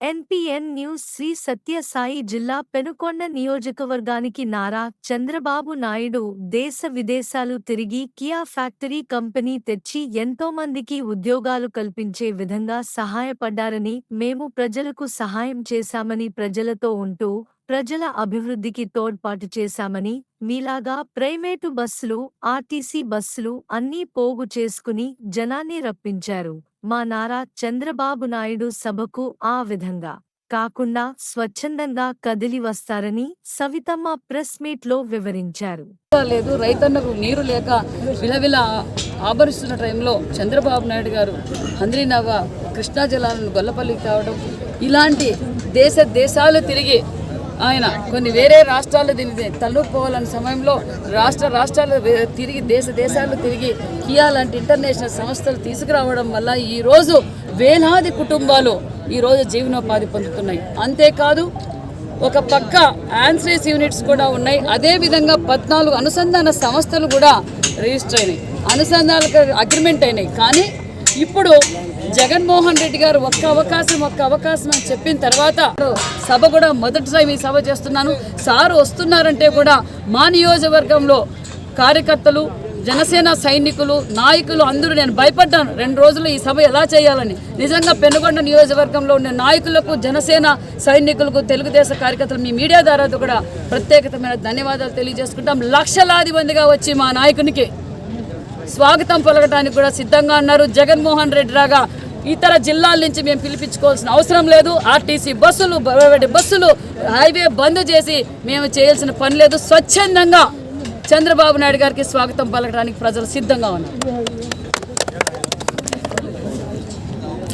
NPN news Shri Sathya Sai జిల్లా పెనుకొండ నియోజకవర్గానికి నారా చంద్రబాబు నాయుడు దేశ విదేశాలు తిరిగి కియా ఫ్యాక్టరీ కంపెనీ తెచ్చి ఎంతోమందికి ఉద్యోగాలు కల్పించే విధంగా సహాయపడ్డారని మేము ప్రజలకు సహాయం చేశామని ప్రజలతో ఉంటూ ప్రజల అభివృద్ధికి తోడ్పాటు చేశామని మీలాగా ప్రైవేటు బస్సులు ఆర్టీసీ బస్సులు అన్నీ పోగు చేసుకుని జనాన్ని రప్పించారు. మా నారా చంద్రబాబు నాయుడు సభకు ఆ విధంగా కాకుండా స్వచ్ఛందంగా కదిలి వస్తారని సవితమ్మ ప్రెస్ మీట్లో వివరించారు. లేదు రైతన్నకు నీరు లేక విలవిల ఆభరిస్తున్న టైంలో చంద్రబాబు నాయుడు గారు హంద్రీనవ కృష్ణా జలాలను గొల్లపల్లికి తేవడం ఇలాంటి దేశ దేశాలు తిరిగి ఆయన కొన్ని వేరే రాష్ట్రాలు దీన్ని తల్లుకుపోవాలన్న సమయంలో రాష్ట్ర రాష్ట్రాలు తిరిగి దేశ దేశాలు తిరిగి కియా లాంటి ఇంటర్నేషనల్ సంస్థలు తీసుకురావడం వల్ల ఈరోజు వేలాది కుటుంబాలు ఈరోజు జీవనోపాధి పొందుతున్నాయి. అంతేకాదు ఒక పక్క ఆన్సరేస్ యూనిట్స్ కూడా ఉన్నాయి. అదే విధంగా పద్నాలుగు అనుసంధాన సంస్థలు కూడా రిజిస్టర్ అయినాయి. అనుసంధానాలకు అగ్రిమెంట్ అయినాయి. కానీ ఇప్పుడు జగన్మోహన్ రెడ్డి గారు ఒక్క అవకాశం ఒక్క అవకాశం అని చెప్పిన తర్వాత సభ కూడా మొదటిసారి ఈ సభ చేస్తున్నాను. సారు వస్తున్నారంటే కూడా మా నియోజకవర్గంలో కార్యకర్తలు జనసేన సైనికులు నాయకులు అందరూ నేను భయపడ్డాను. రెండు రోజులు ఈ సభ ఎలా చేయాలని. నిజంగా పెనుగొండ నియోజకవర్గంలో ఉండే నాయకులకు జనసేన సైనికులకు తెలుగుదేశం కార్యకర్తలు మీ మీడియా ద్వారా కూడా ప్రత్యేకతమైన ధన్యవాదాలు తెలియజేసుకుంటాం. లక్షలాది మందిగా వచ్చి మా నాయకునికి. స్వాగతం పలకటానికి కూడా సిద్ధంగా ఉన్నారు. జగన్మోహన్ రెడ్డి రాగా ఇతర జిల్లాల నుంచి మేము పిలిపించుకోవాల్సిన అవసరం లేదు. ఆర్టీసీ బస్సులు ప్రైవేట్ బస్సులు హైవే బంద్ చేసి మేము చేయాల్సిన పని లేదు. స్వచ్ఛందంగా చంద్రబాబు నాయుడు గారికి స్వాగతం పలకడానికి ప్రజలు సిద్ధంగా ఉన్నారు.